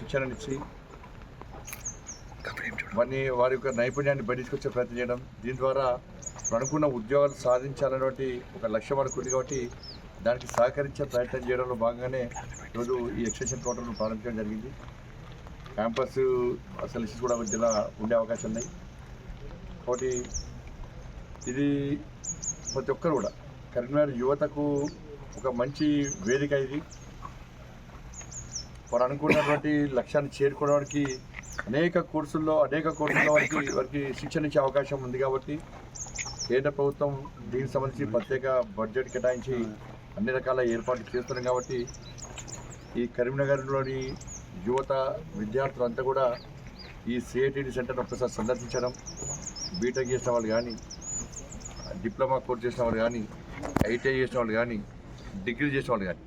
శిక్షణనిచ్చి వారిని వారి యొక్క నైపుణ్యాన్ని బయటికి ప్రయత్నం చేయడం దీని ద్వారా అనుకున్న ఉద్యోగాలు సాధించాలనేటువంటి ఒక లక్ష్యం మనకు ఉంది కాబట్టి దానికి సహకరించే ప్రయత్నం చేయడంలో భాగంగానే ఈరోజు ఈ ఎక్స్టెన్షన్ కౌంటర్ను ప్రారంభించడం జరిగింది. క్యాంపస్ ఫెసిలిటీస్ కూడా జిల్లా ఉండే అవకాశం ఉన్నాయి. కాబట్టి ఇది ప్రతి ఒక్కరు కూడా కరీంనగర్ యువతకు ఒక మంచి వేదిక ఇది. వారు అనుకున్నటువంటి లక్ష్యాన్ని చేరుకోవడానికి అనేక కోర్సుల్లో అనేక కోర్సుల్లో వారికి వారికి శిక్షణ ఇచ్చే అవకాశం ఉంది కాబట్టి కేంద్ర ప్రభుత్వం దీనికి సంబంధించి ప్రత్యేక బడ్జెట్ కేటాయించి అన్ని రకాల ఏర్పాట్లు చేస్తున్నాం కాబట్టి ఈ కరీంనగర్లోని యువత విద్యార్థులంతా కూడా ఈ సిఐటిడి సెంటర్ని ఒక్కసారి సందర్శించడం బీటెక్ చేసిన వాళ్ళు కానీ డిప్లొమా కోర్స్ చేసిన వాళ్ళు కానీ ఐటీఐ చేసిన వాళ్ళు కానీ డిగ్రీ చేసిన వాళ్ళు కానీ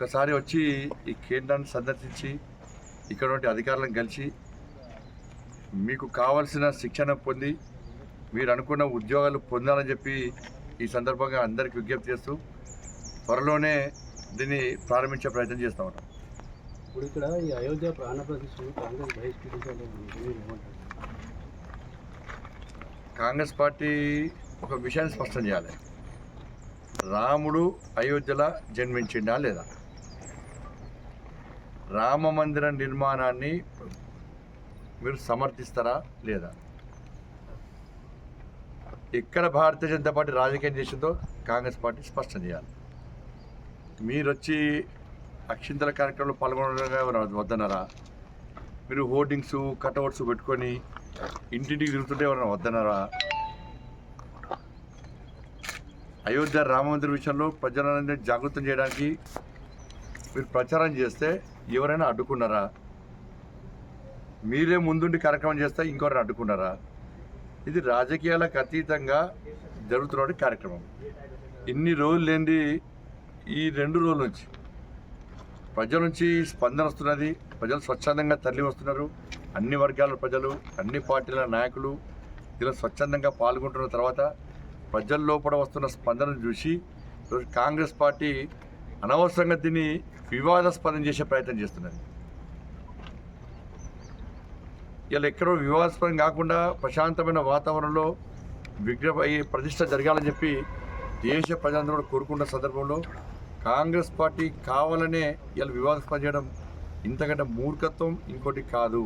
ఒక్కసారి వచ్చి ఈ కేంద్రాన్ని సందర్శించి ఇక్కడ ఉండే అధికారులను కలిసి మీకు కావలసిన శిక్షణ పొంది మీరు అనుకున్న ఉద్యోగాలు పొందాలని చెప్పి ఈ సందర్భంగా అందరికి విజ్ఞప్తి చేస్తూ త్వరలోనే దీన్ని ప్రారంభించే ప్రయత్నం చేస్తూ ఉంటాం ఇప్పుడు ఇక్కడ ఈ అయోధ్య ప్రాణ కాంగ్రెస్ పార్టీ ఒక విషయాన్ని స్పష్టం చేయాలి. రాముడు అయోధ్యలో జన్మించిండా లేదా? రామ మందిర నిర్మాణాన్ని మీరు సమర్థిస్తారా లేదా? ఎక్కడ భారతీయ జనతా పార్టీ రాజకీయం చేసిందో కాంగ్రెస్ పార్టీ స్పష్టం చేయాలి. మీరు వచ్చి అక్షింతల కార్యక్రమంలో పాల్గొనడం వద్దన్నారా? మీరు హోర్డింగ్స్ కటౌట్స్ పెట్టుకొని ఇంటింటికి తిరుగుతుంటే ఎవరైనా వద్దన్నారా? అయోధ్య రామ మందిర విషయంలో ప్రజలందరినీ జాగృతం చేయడానికి మీరు ప్రచారం చేస్తే ఎవరైనా అడ్డుకున్నారా? మీరే ముందుండి కార్యక్రమం చేస్తే ఇంకొకరిని అడ్డుకున్నారా? ఇది రాజకీయాలకు అతీతంగా జరుగుతున్న కార్యక్రమం. ఇన్ని రోజులు లేని ఈ రెండు రోజుల నుంచి ప్రజల నుంచి స్పందన వస్తున్నది. ప్రజలు స్వచ్ఛందంగా తరలి వస్తున్నారు. అన్ని వర్గాల ప్రజలు అన్ని పార్టీల నాయకులు ఇలా స్వచ్ఛందంగా పాల్గొంటున్న తర్వాత ప్రజల్లోపల వస్తున్న స్పందనను చూసి కాంగ్రెస్ పార్టీ అనవసరంగా దీన్ని వివాదాస్పదం చేసే ప్రయత్నం చేస్తున్నది. ఇలా ఎక్కడో వివాదాస్పదం కాకుండా ప్రశాంతమైన వాతావరణంలో విగ్రహ ప్రతిష్ట జరగాలని చెప్పి దేశ ప్రజలందరూ కూడా కోరుకున్న సందర్భంలో కాంగ్రెస్ పార్టీ కావాలనే ఇలా వివాదాస్పదం చేయడం ఇంతకంటే మూర్ఖత్వం ఇంకోటి కాదు.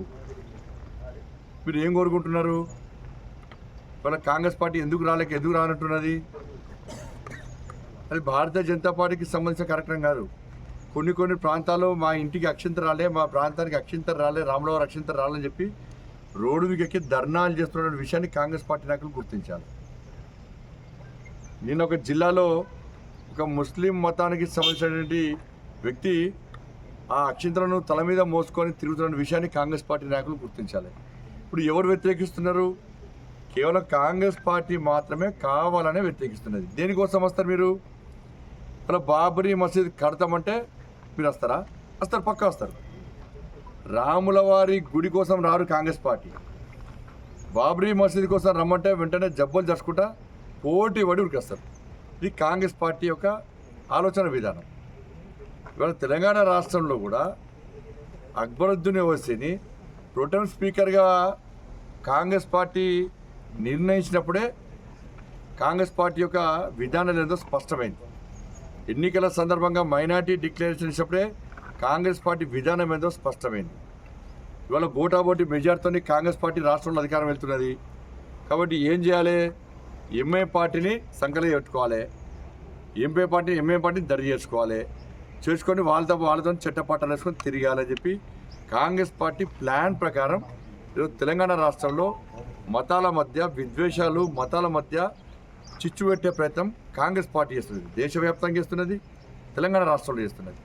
మీరు ఏం కోరుకుంటున్నారు? ఇవాళ కాంగ్రెస్ పార్టీ ఎందుకు రాలేక ఎందుకు రానంటున్నది అది భారతీయ జనతా పార్టీకి సంబంధించిన కార్యక్రమం కాదు. కొన్ని కొన్ని ప్రాంతాల్లో మా ఇంటికి అక్షింత రాలే మా ప్రాంతానికి అక్షింత రాలే రామలవారు అక్షింత రాలని చెప్పి రోడ్డు మీకు ఎక్కి ధర్నాలు చేస్తున్న విషయాన్ని కాంగ్రెస్ పార్టీ నాయకులు గుర్తించాలి. నేను ఒక జిల్లాలో ఒక ముస్లిం మతానికి సంబంధించినటువంటి వ్యక్తి ఆ అక్షింతలను తల మీద మోసుకొని తిరుగుతున్న విషయాన్ని కాంగ్రెస్ పార్టీ నాయకులు గుర్తించాలి. ఇప్పుడు ఎవరు వ్యతిరేకిస్తున్నారు? కేవలం కాంగ్రెస్ పార్టీ మాత్రమే కావాలనే వ్యతిరేకిస్తున్నది. దేనికోసం వస్తారు మీరు? అలా బాబరీ మసీద్ కడతామంటే మీరు వస్తారా? వస్తారు పక్కా వస్తారు. రాముల వారి గుడి కోసం రారు కాంగ్రెస్ పార్టీ. బాబరీ మసీద్ కోసం రమ్మంటే వెంటనే జబ్బులు జరుచుకుంటా పోటీ పడి ఉరికేస్తారు ఇది కాంగ్రెస్ పార్టీ యొక్క ఆలోచన విధానం. ఇవాళ తెలంగాణ రాష్ట్రంలో కూడా అక్బరుద్దీన్ ఓవైసీని ప్రొటెం స్పీకర్గా కాంగ్రెస్ పార్టీ నిర్ణయించినప్పుడే కాంగ్రెస్ పార్టీ యొక్క విధానం ఏదో స్పష్టమైంది. ఎన్నికల సందర్భంగా మైనార్టీ డిక్లరేషన్ ఇచ్చినప్పుడే కాంగ్రెస్ పార్టీ విధానం ఏదో స్పష్టమైంది. ఇవాళ బోటాబోటి మెజార్టీతో కాంగ్రెస్ పార్టీ రాష్ట్రంలో అధికారం వెళ్తున్నది. కాబట్టి ఏం చేయాలి? ఎంఏ పార్టీని సంకలి పెట్టుకోవాలి ఎంపీ పార్టీ ఎంఏ పార్టీని దరి చేసుకోవాలి. చేసుకొని వాళ్ళతో వాళ్ళతో చట్టపాటాలు వేసుకొని తిరగాలని చెప్పి కాంగ్రెస్ పార్టీ ప్లాన్ ప్రకారం ఈరోజు తెలంగాణ రాష్ట్రంలో మతాల మధ్య విద్వేషాలు మతాల మధ్య చిచ్చు పెట్టే ప్రయత్నం కాంగ్రెస్ పార్టీ చేస్తున్నది. దేశవ్యాప్తంగా చేస్తున్నది. తెలంగాణ రాష్ట్రంలో చేస్తున్నది.